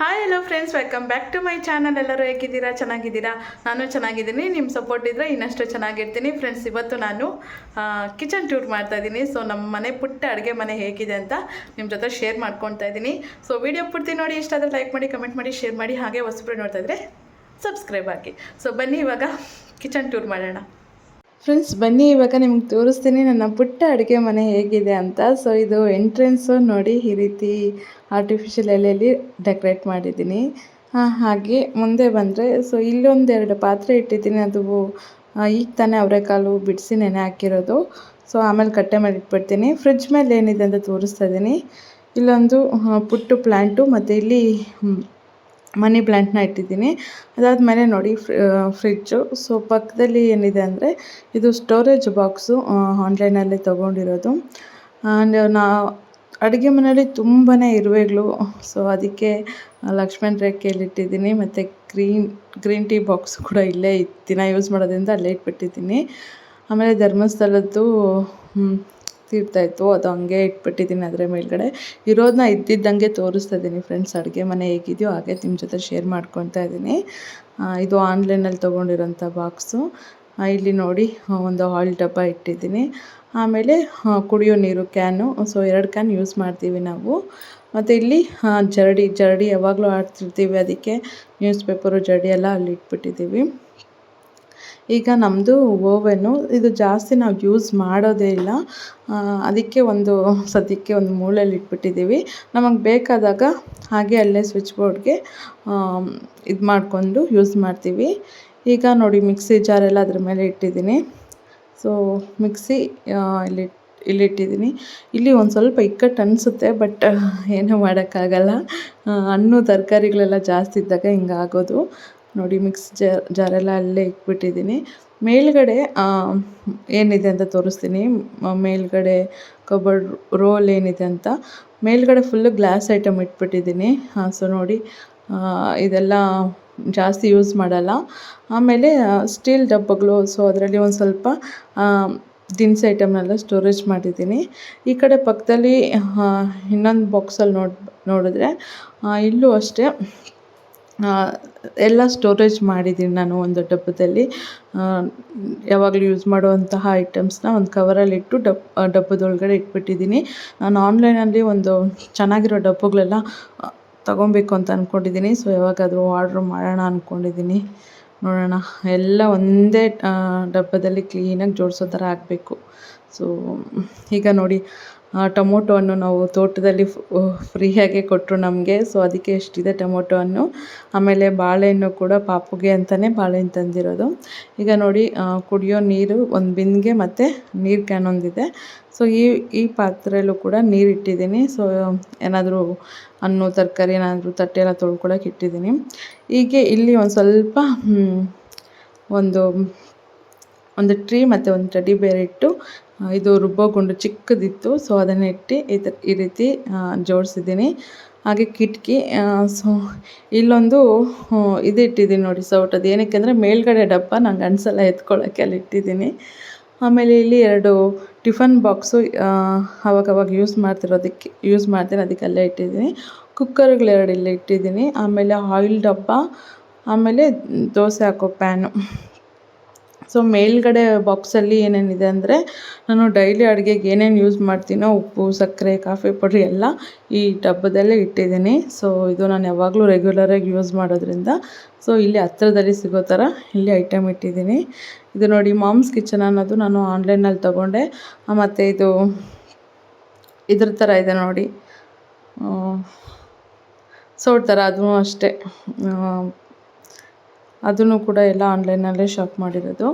Hi hello friends welcome back to my channel ಎಲ್ಲರೂ ಹೇಗಿದ್ದೀರಾ? ಚೆನ್ನಾಗಿದ್ದೀರಾ? ನಾನು ಚೆನ್ನಾಗಿದ್ದೀನಿ. ನಿಮ್ಮ ಸಪೋರ್ಟ್ ಇದ್ದರೆ ಇನ್ನಷ್ಟು ಚೆನ್ನಾಗಿರ್ತೀನಿ. ಫ್ರೆಂಡ್ಸ್ ಇವತ್ತು ನಾನು ಕಿಚನ್ ಟೂರ್ ಮಾಡ್ತಾ ಇದ್ದೀನಿ. ಸೊ ನಮ್ಮ ಮನೆ ಪುಟ್ಟ ಅಡುಗೆ ಮನೆ ಹೇಗಿದೆ ಅಂತ ನಿಮ್ಮ ಜೊತೆ ಶೇರ್ ಮಾಡ್ಕೊತಾ ಇದ್ದೀನಿ. ಸೊ ವಿಡಿಯೋ ಪೂರ್ತಿ ನೋಡಿ. ಇಷ್ಟ ಆದರೆ ಲೈಕ್ ಮಾಡಿ ಕಮೆಂಟ್ ಮಾಡಿ ಶೇರ್ ಮಾಡಿ. ಹಾಗೆ ಹೊಸಬ್ರು ನೋಡ್ತಾ ಇದ್ರೆ ಸಬ್ಸ್ಕ್ರೈಬ್ ಹಾಕಿ. ಸೊ ಬನ್ನಿ ಇವಾಗ ಕಿಚನ್ ಟೂರ್ ಮಾಡೋಣ. ಫ್ರೆಂಡ್ಸ್ ಬನ್ನಿ, ಇವಾಗ ನಿಮ್ಗೆ ತೋರಿಸ್ತೀನಿ ನನ್ನ ಪುಟ್ಟ ಅಡುಗೆ ಮನೆ ಹೇಗಿದೆ ಅಂತ. ಸೊ ಇದು ಎಂಟ್ರೆನ್ಸು ನೋಡಿ ಈ ರೀತಿ ಆರ್ಟಿಫಿಷಿಯಲ್ ಎಲೆಯಲ್ಲಿ ಡೆಕೋರೇಟ್ ಮಾಡಿದ್ದೀನಿ. ಹಾಗೆ ಮುಂದೆ ಬಂದರೆ ಸೊ ಇಲ್ಲೊಂದೆರಡು ಪಾತ್ರೆ ಇಟ್ಟಿದ್ದೀನಿ. ಅದು ಈಗ ತಾನೇ ಅವರೆಕಾಲು ಬಿಡಿಸಿ ನೆನೆ ಹಾಕಿರೋದು. ಸೊ ಆಮೇಲೆ ಕಟ್ಟೆ ಮಾಡಿ ಇಟ್ಬಿಡ್ತೀನಿ. ಫ್ರಿಡ್ಜ್ ಮೇಲೆ ಏನಿದೆ ಅಂತ ತೋರಿಸ್ತಾ ಇದ್ದೀನಿ. ಇಲ್ಲೊಂದು ಪುಟ್ಟು ಪ್ಲ್ಯಾಂಟು ಮತ್ತು ಇಲ್ಲಿ ಮನಿ ಪ್ಲ್ಯಾಂಟ್ನ ಇಟ್ಟಿದ್ದೀನಿ. ಅದಾದಮೇಲೆ ನೋಡಿ ಫ್ರಿಜ್ಜು ಸೊ, ಪಕ್ಕದಲ್ಲಿ ಏನಿದೆ ಅಂದರೆ, ಇದು ಸ್ಟೋರೇಜ್ ಬಾಕ್ಸು ಆನ್ಲೈನಲ್ಲಿ ತೊಗೊಂಡಿರೋದು. ಆ್ಯಂಡ್ ನಾ, ಅಡುಗೆ ಮನೆಯಲ್ಲಿ ತುಂಬಾ ಇರುವೆಗಳು. ಸೊ, ಅದಕ್ಕೆ ಲಕ್ಷ್ಮಣ್ ರೇಖೆಯಲ್ಲಿ ಇಟ್ಟಿದ್ದೀನಿ. ಮತ್ತು ಗ್ರೀನ್ ಗ್ರೀನ್ ಟೀ ಬಾಕ್ಸ್ ಕೂಡ ಇಲ್ಲೇ ದಿನ ಯೂಸ್ ಮಾಡೋದ್ರಿಂದ ಅಲ್ಲೇ ಇಟ್ಬಿಟ್ಟಿದ್ದೀನಿ. ಆಮೇಲೆ ಧರ್ಮಸ್ಥಳದ್ದು ಇತ್ತು. ಅದು ಹಂಗೆ ಇಟ್ಬಿಟ್ಟಿದ್ದೀನಿ ಅದರ ಮೇಲ್ಗಡೆ. ಇರೋದನ್ನ ಇದ್ದಿದ್ದಂಗೆ ತೋರಿಸ್ತಾ ಇದ್ದೀನಿ ಫ್ರೆಂಡ್ಸ್ ಅಡುಗೆ ಮನೆ ಹೇಗಿದೆಯೋ ಹಾಗೆ ನಿಮ್ಮ ಜೊತೆ ಶೇರ್ ಮಾಡ್ಕೊತಾ ಇದ್ದೀನಿ. ಇದು ಆನ್ಲೈನಲ್ಲಿ ತೊಗೊಂಡಿರೋಂಥ ಬಾಕ್ಸು ಇಲ್ಲಿ ನೋಡಿ ಒಂದು ಆಯಿಲ್ ಡಬ್ಬ ಇಟ್ಟಿದ್ದೀನಿ. ಆಮೇಲೆ ಕುಡಿಯೋ ನೀರು ಕ್ಯಾನು ಸೊ ಎರಡು ಕ್ಯಾನ್ ಯೂಸ್ ಮಾಡ್ತೀವಿ ನಾವು. ಮತ್ತು ಇಲ್ಲಿ ಜರಡಿ ಜರಡಿ ಯಾವಾಗಲೂ ಆಡ್ತಿರ್ತೀವಿ ಅದಕ್ಕೆ ನ್ಯೂಸ್ ಪೇಪರು ಜರಡಿ ಎಲ್ಲ ಅಲ್ಲಿ ಇಟ್ಬಿಟ್ಟಿದ್ದೀವಿ. ಈಗ ನಮ್ಮದು ಓವೆನು. ಇದು ಜಾಸ್ತಿ ನಾವು ಯೂಸ್ ಮಾಡೋದೇ ಇಲ್ಲ. ಅದಕ್ಕೆ ಒಂದು ಸದ್ಯಕ್ಕೆ ಒಂದು ಮೂಲೆಯಲ್ಲಿ ಇಟ್ಬಿಟ್ಟಿದ್ದೀವಿ. ನಮಗೆ ಬೇಕಾದಾಗ ಹಾಗೆ ಅಲ್ಲೇ ಸ್ವಿಚ್ ಬೋರ್ಡ್ಗೆ ಇದು ಮಾಡಿಕೊಂಡು ಯೂಸ್ ಮಾಡ್ತೀವಿ. ಈಗ ನೋಡಿ ಮಿಕ್ಸಿ ಜಾರೆಲ್ಲ ಅದ್ರ ಮೇಲೆ ಇಟ್ಟಿದ್ದೀನಿ. ಸೊ ಮಿಕ್ಸಿ ಇಲ್ಲಿ ಇಲ್ಲಿಟ್ಟಿದ್ದೀನಿ ಇಲ್ಲಿ ಒಂದು ಸ್ವಲ್ಪ ಇಕ್ಕಟ್ಟು ಅನಿಸುತ್ತೆ ಬಟ್ ಏನೂ ಮಾಡೋಕ್ಕಾಗಲ್ಲ. ಹಣ್ಣು, ತರಕಾರಿಗಳೆಲ್ಲ ಜಾಸ್ತಿ ಇದ್ದಾಗ ಹಿಂಗಾಗೋದು. ನೋಡಿ ಮಿಕ್ಸ್ ಜಾರ್ ಜಾರೆಲ್ಲ ಅಲ್ಲೇ ಇಟ್ಬಿಟ್ಟಿದ್ದೀನಿ. ಮೇಲ್ಗಡೆ ಏನಿದೆ ಅಂತ ತೋರಿಸ್ತೀನಿ. ಮೇಲ್ಗಡೆ ಕಬರ್ಡ್ ರೋಲ್ ಏನಿದೆ ಅಂತ. ಮೇಲ್ಗಡೆ ಫುಲ್ಲು ಗ್ಲಾಸ್ ಐಟಮ್ ಇಟ್ಬಿಟ್ಟಿದ್ದೀನಿ. ಸೊ ನೋಡಿ ಇದೆಲ್ಲ ಜಾಸ್ತಿ ಯೂಸ್ ಮಾಡಲ್ಲ. ಆಮೇಲೆ ಸ್ಟೀಲ್ ಡಬ್ಬಗಳು ಸೊ ಅದರಲ್ಲಿ ಒಂದು ಸ್ವಲ್ಪ ದಿನಸಿ ಐಟಮ್ನೆಲ್ಲ ಸ್ಟೋರೇಜ್ ಮಾಡಿದ್ದೀನಿ. ಈ ಕಡೆ ಪಕ್ಕದಲ್ಲಿ ಇನ್ನೊಂದು ಬಾಕ್ಸಲ್ಲಿ ನೋಡಿ, ನೋಡಿದ್ರೆ ಇಲ್ಲೂ ಅಷ್ಟೇ. ಎಲ್ಲ ಸ್ಟೋರೇಜ್ ಮಾಡಿದ್ದೀನಿ ನಾನು ಒಂದು ಡಬ್ಬದಲ್ಲಿ. ಯಾವಾಗಲೂ ಯೂಸ್ ಮಾಡುವಂತಹ ಐಟಮ್ಸ್ನ ಒಂದು ಕವರಲ್ಲಿಟ್ಟು ಡಬ್ ಡಬ್ಬದೊಳಗಡೆ ಇಟ್ಬಿಟ್ಟಿದ್ದೀನಿ ನಾನು ಆನ್ಲೈನಲ್ಲಿ ಒಂದು ಚೆನ್ನಾಗಿರೋ ಡಬ್ಬಗಳೆಲ್ಲ ತಗೊಬೇಕು ಅಂತ ಅಂದ್ಕೊಂಡಿದ್ದೀನಿ ಸೊ ಯಾವಾಗಾದರೂ ಆರ್ಡ್ರ್ ಮಾಡೋಣ ಅಂದ್ಕೊಂಡಿದ್ದೀನಿ ನೋಡೋಣ. ಎಲ್ಲ ಒಂದೇ ಡಬ್ಬದಲ್ಲಿ ಕ್ಲೀನಾಗಿ ಜೋಡಿಸೋ ಥರ ಆಗಬೇಕು. ಸೊ ಈಗ ನೋಡಿ ಟೊಮೊಟೊ ಅನ್ನು ನಾವು ತೋಟದಲ್ಲಿ ಫ್ರೀಯಾಗೆ ಕೊಟ್ಟರು ನಮಗೆ. ಸೊ ಅದಕ್ಕೆ ಎಷ್ಟಿದೆ ಟೊಮೊಟೊ ಹಣ್ಣು? ಆಮೇಲೆ ಬಾಳೆಹಣ್ಣು ಕೂಡ ಪಾಪುಗೆ ಅಂತಲೇ ಬಾಳೆಹಣ್ಣು ತಂದಿರೋದು. ಈಗ ನೋಡಿ ಕುಡಿಯೋ ನೀರು ಒಂದು ಬಿಂದಿಗೆ ಮತ್ತು ನೀರು ಕ್ಯಾನ್ ಒಂದಿದೆ. ಸೊ ಈ ಈ ಪಾತ್ರೆಯಲ್ಲೂ ಕೂಡ ನೀರು ಇಟ್ಟಿದ್ದೀನಿ. ಸೊ ಏನಾದರೂ ಹಣ್ಣು, ತರಕಾರಿ ಏನಾದರೂ ತಟ್ಟೆ ಎಲ್ಲ ತೊಳ್ಕೊಳಕ್ಕೆ ಇಟ್ಟಿದ್ದೀನಿ. ಹೀಗೆ ಇಲ್ಲಿ ಒಂದು ಸ್ವಲ್ಪ ಒಂದು ಒಂದು ಟ್ರೀ ಮತ್ತು ಒಂದು ಟೆಡ್ಡಿ ಬೇರ್ ಇಟ್ಟು ಇದು ರುಬ್ಬೋ ಗುಂಡು ಚಿಕ್ಕದಿತ್ತು. ಸೊ ಅದನ್ನು ಇಟ್ಟು ಈ ಥರ ಈ ರೀತಿ ಜೋಡಿಸಿದ್ದೀನಿ. ಹಾಗೆ ಕಿಟಕಿ ಸೊ ಇಲ್ಲೊಂದು ಇದು ಇಟ್ಟಿದ್ದೀನಿ ನೋಡಿ, ಸೌಟ್. ಅದು ಏನಕ್ಕೆ ಅಂದರೆ ಮೇಲ್ಗಡೆ ಡಬ್ಬ, ನಂಗೆ ಅನ್ಸಲ್ಲ ಎತ್ಕೊಳ್ಳೋಕ್ಕೆ ಅಲ್ಲಿ ಇಟ್ಟಿದ್ದೀನಿ. ಆಮೇಲೆ ಇಲ್ಲಿ ಎರಡು ಟಿಫನ್ ಬಾಕ್ಸು ಅವಾಗವಾಗ ಯೂಸ್ ಮಾಡ್ತಿರೋದಕ್ಕೆ, ಯೂಸ್ ಮಾಡ್ತೀನಿ ಅದಕ್ಕೆ ಅಲ್ಲೇ ಇಟ್ಟಿದ್ದೀನಿ. ಕುಕ್ಕರ್ಗಳು ಎರಡು ಇಲ್ಲೇ ಇಟ್ಟಿದ್ದೀನಿ. ಆಮೇಲೆ ಆಯಿಲ್ ಡಬ್ಬ, ಆಮೇಲೆ ದೋಸೆ ಹಾಕೋ ಪ್ಯಾನು. ಸೊ ಮೇಲ್ಗಡೆ ಬಾಕ್ಸಲ್ಲಿ ಏನೇನಿದೆ ಅಂದರೆ, ನಾನು ಡೈಲಿ ಅಡುಗೆಗೆ ಏನೇನು ಯೂಸ್ ಮಾಡ್ತೀನೋ, ಉಪ್ಪು, ಸಕ್ಕರೆ, ಕಾಫಿ ಪುಡಿ ಎಲ್ಲ ಈ ಡಬ್ಬದಲ್ಲೇ ಇಟ್ಟಿದ್ದೀನಿ. ಸೊ ಇದು ನಾನು ಯಾವಾಗಲೂ ರೆಗ್ಯುಲರಾಗಿ ಯೂಸ್ ಮಾಡೋದ್ರಿಂದ. ಸೊ ಇಲ್ಲಿ ಹತ್ರದಲ್ಲಿ ಸಿಗೋ ಥರ ಇಲ್ಲಿ ಐಟಮ್ ಇಟ್ಟಿದ್ದೀನಿ. ಇದು ನೋಡಿ ಮಾಮ್ಸ್ ಕಿಚನ್ ಅನ್ನೋದು ನಾನು ಆನ್ಲೈನಲ್ಲಿ ತೊಗೊಂಡೆ. ಮತ್ತು ಇದು ಇದ್ರ ಥರ ಇದೆ ನೋಡಿ. ಸೋಟ್ ಥರ ಅದೂ ಅಷ್ಟೇ. ಅದನ್ನು ಕೂಡ ಎಲ್ಲ ಆನ್ಲೈನಲ್ಲೇ ಶಾಪ್ ಮಾಡಿರೋದು.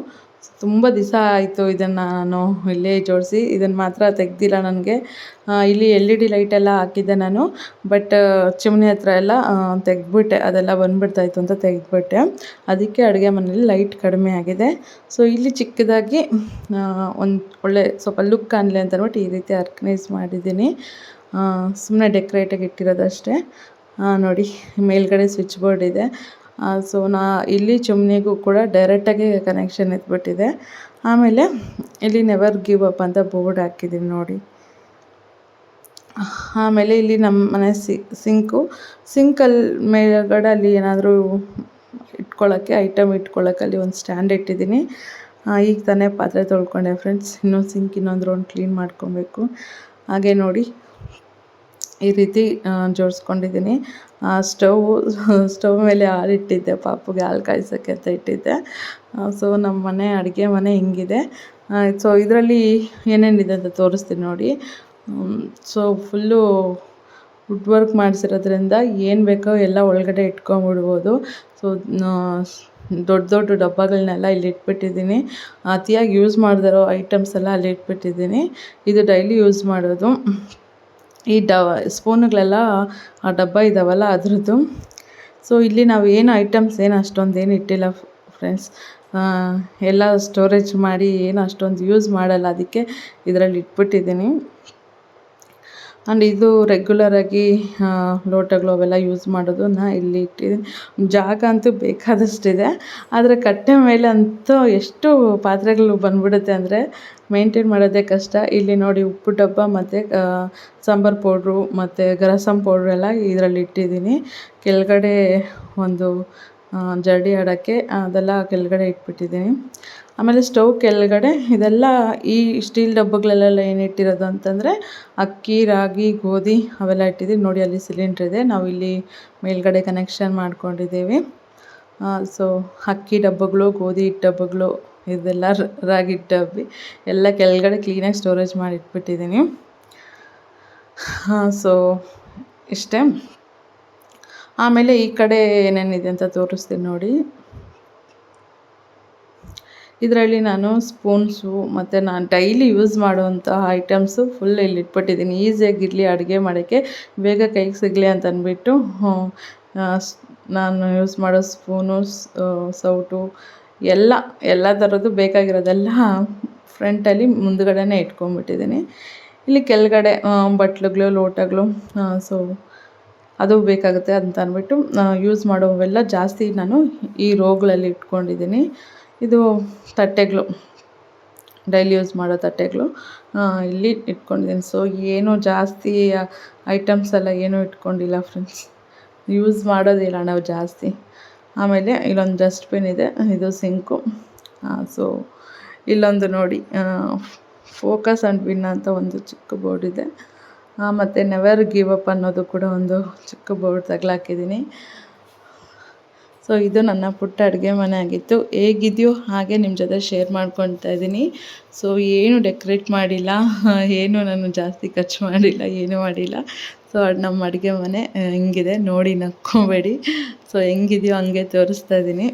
ತುಂಬ ದಿವಸ ಆಯಿತು ಇದನ್ನು ನಾನು ಇಲ್ಲೇ ಜೋಡಿಸಿ. ಇದನ್ನು ಮಾತ್ರ ತೆಗ್ದಿಲ್ಲ ನನಗೆ. ಇಲ್ಲಿ ಎಲ್ ಇ ಡಿ ಲೈಟೆಲ್ಲ ಹಾಕಿದ್ದೆ ನಾನು. ಬಟ್ ಚಿಮ್ನಿ ಹತ್ರ ಎಲ್ಲ ತೆಗೆದ್ಬಿಟ್ಟೆ. ಅದೆಲ್ಲ ಬಂದುಬಿಡ್ತಾಯಿತ್ತು ಅಂತ ತೆಗೆದ್ಬಿಟ್ಟೆ. ಅದಕ್ಕೆ ಅಡುಗೆ ಮನೇಲಿ ಲೈಟ್ ಕಡಿಮೆ ಆಗಿದೆ. ಸೊ ಇಲ್ಲಿ ಚಿಕ್ಕದಾಗಿ ಒಂದು ಒಳ್ಳೆ ಸ್ವಲ್ಪ ಲುಕ್ ಕಾಣಲಿ ಅಂತ ಅಂದ್ಬಿಟ್ಟು ಈ ರೀತಿ ಆರ್ಗನೈಸ್ ಮಾಡಿದ್ದೀನಿ. ಸುಮ್ಮನೆ ಡೆಕೋರೇಟಾಗಿ ಇಟ್ಟಿರೋದಷ್ಟೇ. ನೋಡಿ, ಮೇಲ್ಗಡೆ ಸ್ವಿಚ್ ಬೋರ್ಡ್ ಇದೆ. ಸೊ ನಾ ಇಲ್ಲಿ ಚಿಮ್ನಿಗೂ ಕೂಡ ಡೈರೆಕ್ಟಾಗಿ ಕನೆಕ್ಷನ್ ಇದ್ಬಿಟ್ಟಿದೆ. ಆಮೇಲೆ ಇಲ್ಲಿ ನೆವರ್ ಗಿವ್ ಅಪ್ ಅಂತ ಬೋರ್ಡ್ ಹಾಕಿದ್ದೀನಿ ನೋಡಿ. ಆಮೇಲೆ ಇಲ್ಲಿ ನಮ್ಮ ಮನೆ ಸಿಂಕು ಸಿಂಕಲ್ಲಿ ಮೇಲ್ಗಡೆ ಅಲ್ಲಿ ಏನಾದರೂ ಇಟ್ಕೊಳ್ಳೋಕ್ಕೆ ಐಟಮ್ ಇಟ್ಕೊಳ್ಳೋಕೆ ಅಲ್ಲಿ ಒಂದು ಸ್ಟ್ಯಾಂಡ್ ಇಟ್ಟಿದ್ದೀನಿ ಈಗ ತಾನೇ ಪಾತ್ರೆ ತೊಳ್ಕೊಂಡೆ ಫ್ರೆಂಡ್ಸ್ ಇನ್ನೂ ಸಿಂಕ್ ಇನ್ನೊಂದು ರೌಂಡ್ ಕ್ಲೀನ್ ಮಾಡ್ಕೊಬೇಕು. ಹಾಗೆ ನೋಡಿ. ಈ ರೀತಿ ಜೋಡಿಸ್ಕೊಂಡಿದ್ದೀನಿ ಸ್ಟವ್ ಸ್ಟವ್ ಮೇಲೆ ಹಾಲಿಟ್ಟಿದ್ದೆ. ಪಾಪುಗೆ ಹಾಲು ಕಾಯಿಸೋಕ್ಕೆ ಅಂತ ಇಟ್ಟಿದ್ದೆ. ಸೊ ನಮ್ಮ ಮನೆ, ಅಡುಗೆ ಮನೆ ಹಿಂಗಿದೆ. ಸೊ ಇದರಲ್ಲಿ ಏನೇನಿದೆ ಅಂತ ತೋರಿಸ್ತೀನಿ ನೋಡಿ. ಸೊ ಫುಲ್ಲು ವುಡ್ ವರ್ಕ್ ಮಾಡಿಸಿರೋದ್ರಿಂದ ಏನು ಬೇಕೋ ಎಲ್ಲ ಒಳಗಡೆ ಇಟ್ಕೊಂಬಿಡ್ಬೋದು ಸೊ ದೊಡ್ಡ ದೊಡ್ಡ ಡಬ್ಬಗಳನ್ನೆಲ್ಲ ಇಲ್ಲಿ ಇಟ್ಬಿಟ್ಟಿದ್ದೀನಿ. ಅತಿಯಾಗಿ ಯೂಸ್ ಮಾಡಿದಿರೋ ಐಟಮ್ಸ್ ಎಲ್ಲ ಅಲ್ಲಿ ಇಟ್ಬಿಟ್ಟಿದ್ದೀನಿ. ಇದು ಡೈಲಿ ಯೂಸ್ ಮಾಡೋದು. ಈ ಡ, ಸ್ಪೂನುಗಳೆಲ್ಲ ಆ ಡಬ್ಬ ಇದ್ದಾವಲ್ಲ ಅದರದ್ದು. ಸೊ ಇಲ್ಲಿ ನಾವು ಏನು ಐಟಮ್ಸ್ ಏನು ಅಷ್ಟೊಂದು ಏನು ಇಟ್ಟಿಲ್ಲ ಫ್ರೆಂಡ್ಸ್ ಎಲ್ಲ ಸ್ಟೋರೇಜ್ ಮಾಡಿ ಏನು ಅಷ್ಟೊಂದು ಯೂಸ್ ಮಾಡಲ್ಲ. ಅದಕ್ಕೆ ಇದರಲ್ಲಿ ಇಟ್ಬಿಟ್ಟಿದ್ದೀನಿ. ಆ್ಯಂಡ್ ಇದು ರೆಗ್ಯುಲರಾಗಿ ಲೋಟಗಳು ಅವೆಲ್ಲ ಯೂಸ್ ಮಾಡೋದನ್ನ ಇಲ್ಲಿ ಇಟ್ಟಿದ್ದೀನಿ ಜಾಗ ಅಂತೂ ಬೇಕಾದಷ್ಟಿದೆ. ಆದರೆ ಕಟ್ಟೆ ಮೇಲೆ ಅಂತೂ ಎಷ್ಟು ಪಾತ್ರೆಗಳು ಬಂದ್ಬಿಡುತ್ತೆ ಅಂದರೆ ಮೇಂಟೈನ್ ಮಾಡೋದೇ ಕಷ್ಟ. ಇಲ್ಲಿ ನೋಡಿ ಉಪ್ಪು ಡಬ್ಬ ಮತ್ತು ಸಾಂಬಾರು ಪೌಡ್ರು ಮತ್ತು ಗರಸಂ ಪೌಡ್ರ್ ಎಲ್ಲ ಇದರಲ್ಲಿ ಇಟ್ಟಿದ್ದೀನಿ. ಕೆಳಗಡೆ ಒಂದು ಜರಡಿ ಆಡೋಕ್ಕೆ ಅದೆಲ್ಲ ಕೆಳಗಡೆ ಇಟ್ಬಿಟ್ಟಿದ್ದೀನಿ. ಆಮೇಲೆ ಸ್ಟವ್ ಕೆಳಗಡೆ ಇದೆಲ್ಲ ಈ ಸ್ಟೀಲ್ ಡಬ್ಬಗಳಲ್ಲೆಲ್ಲ ಏನು ಇಟ್ಟಿರೋದು ಅಂತಂದರೆ ಅಕ್ಕಿ, ರಾಗಿ, ಗೋಧಿ ಅವೆಲ್ಲ ಇಟ್ಟಿದ್ದೀವಿ. ನೋಡಿ, ಅಲ್ಲಿ ಸಿಲಿಂಡ್ರ್ ಇದೆ. ನಾವು ಇಲ್ಲಿ ಮೇಲ್ಗಡೆ ಕನೆಕ್ಷನ್ ಮಾಡ್ಕೊಂಡಿದ್ದೀವಿ. ಸೊ ಅಕ್ಕಿ ಡಬ್ಬಗಳು, ಗೋಧಿ ಡಬ್ಬಗಳು, ಇದೆಲ್ಲ ರಾಗಿ ಡಬ್ಬಿ ಎಲ್ಲ ಕೆಳಗಡೆ ಕ್ಲೀನಾಗಿ ಸ್ಟೋರೇಜ್ ಮಾಡಿ ಇಟ್ಬಿಟ್ಟಿದ್ದೀನಿ. ಹಾಂ ಸೊ ಇಷ್ಟೇ. ಆಮೇಲೆ ಈ ಕಡೆ ಏನೇನಿದೆ ಅಂತ ತೋರಿಸ್ತೀನಿ ನೋಡಿ. ಇದರಲ್ಲಿ ನಾನು ಸ್ಪೂನ್ಸು ಮತ್ತು ನಾನು ಡೈಲಿ ಯೂಸ್ ಮಾಡುವಂತಹ ಐಟಮ್ಸು ಫುಲ್ ಇಲ್ಲಿ ಇಟ್ಬಿಟ್ಟಿದ್ದೀನಿ. ಈಸಿಯಾಗಿರಲಿ ಅಡುಗೆ ಮಾಡೋಕ್ಕೆ. ಬೇಗ ಕೈಗೆ ಸಿಗಲಿ ಅಂತ ಅಂದ್ಬಿಟ್ಟು ನಾನು ಯೂಸ್ ಮಾಡೋ ಸ್ಪೂನು ಸೌಟು, ಎಲ್ಲ ಎಲ್ಲ ಥರದ್ದು ಬೇಕಾಗಿರೋದೆಲ್ಲ ಫ್ರಂಟಲ್ಲಿ ಮುಂದುಗಡೆನೇ ಇಟ್ಕೊಂಡ್ಬಿಟ್ಟಿದ್ದೀನಿ. ಇಲ್ಲಿ ಕೆಳಗಡೆ ಬಟ್ಲುಗಳು, ಲೋಟಗಳು ಸೊ ಅದು ಬೇಕಾಗುತ್ತೆ ಅಂತ ಅಂದ್ಬಿಟ್ಟು ಯೂಸ್ ಮಾಡೋವೆಲ್ಲ ಜಾಸ್ತಿ ನಾನು ಈ ರೋಗಳಲ್ಲಿ ಇಟ್ಕೊಂಡಿದ್ದೀನಿ. ಇದು ತಟ್ಟೆಗಳು. ಡೈಲಿ ಯೂಸ್ ಮಾಡೋ ತಟ್ಟೆಗಳು. ಇಲ್ಲಿ ಇಟ್ಕೊಂಡಿದ್ದೀನಿ. ಸೊ ಏನು ಜಾಸ್ತಿ ಐಟಮ್ಸ್ ಎಲ್ಲ ಏನೂ ಇಟ್ಕೊಂಡಿಲ್ಲ ಫ್ರೆಂಡ್ಸ್ ಯೂಸ್ ಮಾಡೋದಿಲ್ಲ ನಾವು ಜಾಸ್ತಿ. ಆಮೇಲೆ ಇಲ್ಲೊಂದು ಡಸ್ಟ್ಬಿನ್ ಇದೆ. ಇದು ಸಿಂಕು ಸೊ ಇಲ್ಲೊಂದು ನೋಡಿ. ಫೋಕಸ್ ಆ್ಯಂಡ್ ವಿನ್ ಅಂತ ಒಂದು ಚಿಕ್ಕ ಬೋರ್ಡ್ ಇದೆ. ಮತ್ತು ನೆವರ್ ಗಿವ್ ಅಪ್ ಅನ್ನೋದು ಕೂಡ ಒಂದು ಚಿಕ್ಕ ಬೋರ್ಡ್ ತಗಲಾಕಿದ್ದೀನಿ. ಸೊ ಇದು ನನ್ನ ಪುಟ್ಟ ಅಡುಗೆ ಮನೆ ಆಗಿತ್ತು. ಹೇಗಿದೆಯೋ ಹಾಗೆ ನಿಮ್ಮ ಜೊತೆ ಶೇರ್ ಮಾಡ್ಕೊತಾ ಇದ್ದೀನಿ. ಸೊ ಏನು ಡೆಕೋರೇಟ್ ಮಾಡಿಲ್ಲ. ಏನು ನಾನು ಜಾಸ್ತಿ ಖರ್ಚು ಮಾಡಿಲ್ಲ, ಏನೂ ಮಾಡಿಲ್ಲ. ಸೊ ನಮ್ಮ ಅಡುಗೆ ಮನೆ ಹೆಂಗಿದೆ. ನೋಡಿ ನಕ್ಕೋಬೇಡಿ. ಸೊ ಹೆಂಗಿದೆಯೋ ಹಂಗೆ ತೋರಿಸ್ತಾ ಇದ್ದೀನಿ.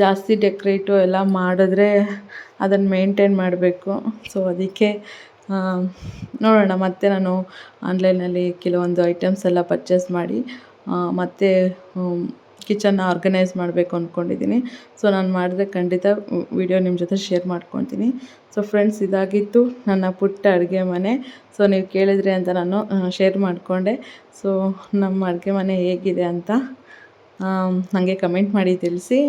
ಜಾಸ್ತಿ ಡೆಕೋರೇಟು ಎಲ್ಲ ಮಾಡಿದ್ರೆ ಅದನ್ನು ಮೇಂಟೈನ್ ಮಾಡಬೇಕು. ಸೊ ಅದಕ್ಕೆ ನೋಡೋಣ. ಮತ್ತೆ ನಾನು ಆನ್ಲೈನಲ್ಲಿ ಕೆಲವೊಂದು ಐಟಮ್ಸ್ ಎಲ್ಲ ಪರ್ಚೇಸ್ ಮಾಡಿ ಮತ್ತು ಕಿಚನ್ನ ಆರ್ಗನೈಸ್ ಮಾಡಬೇಕು ಅಂದ್ಕೊಂಡಿದ್ದೀನಿ ಸೊ ನಾನು ಮಾಡಿದ್ರೆ ಖಂಡಿತ ವಿಡಿಯೋ ನಿಮ್ಮ ಜೊತೆ ಶೇರ್ ಮಾಡ್ಕೊತೀನಿ. ಸೊ ಫ್ರೆಂಡ್ಸ್ ಇದಾಗಿತ್ತು ನನ್ನ ಪುಟ್ಟ ಅಡುಗೆ ಮನೆ. ಸೊ ನೀವು ಕೇಳಿದ್ರಿ ಅಂತ ನಾನು ಶೇರ್ ಮಾಡಿಕೊಂಡೆ. ಸೊ ನಮ್ಮ ಅಡುಗೆ ಮನೆ ಹೇಗಿದೆ ಅಂತ ನನಗೆ ಕಮೆಂಟ್ ಮಾಡಿ ತಿಳಿಸಿ.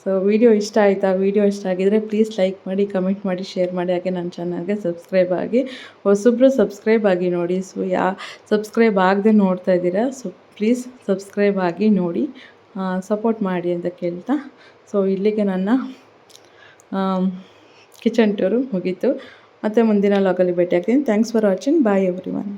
ಸೊ ವಿಡಿಯೋ ಇಷ್ಟ ಆಯಿತಾ? ವಿಡಿಯೋ ಇಷ್ಟ ಆಗಿದರೆ ಪ್ಲೀಸ್ ಲೈಕ್ ಮಾಡಿ ಕಮೆಂಟ್ ಮಾಡಿ ಶೇರ್ ಮಾಡಿ. ಹಾಗೆ ನನ್ನ ಚಾನಲ್ಗೆ ಸಬ್ಸ್ಕ್ರೈಬ್ ಆಗಿ. ಹೊಸಬ್ರು ಸಬ್ಸ್ಕ್ರೈಬ್ ಆಗಿ ನೋಡಿ. ಸೊ ಯಾ ಸಬ್ಸ್ಕ್ರೈಬ್ ಆಗದೆ ನೋಡ್ತಾ ಇದ್ದೀರಾ? ಸೊ ಪ್ಲೀಸ್ ಸಬ್ಸ್ಕ್ರೈಬ್ ಆಗಿ ನೋಡಿ ಸಪೋರ್ಟ್ ಮಾಡಿ ಅಂತ ಕೇಳ್ತಾ. ಸೊ ಇಲ್ಲಿಗೆ ನನ್ನ ಕಿಚನ್ ಟೂರು ಮುಗೀತು. ಮತ್ತು ಮುಂದಿನ ಲಾಗಲ್ಲಿ ಭೇಟಿ ಆಗ್ತೀನಿ thanks for watching bye everyone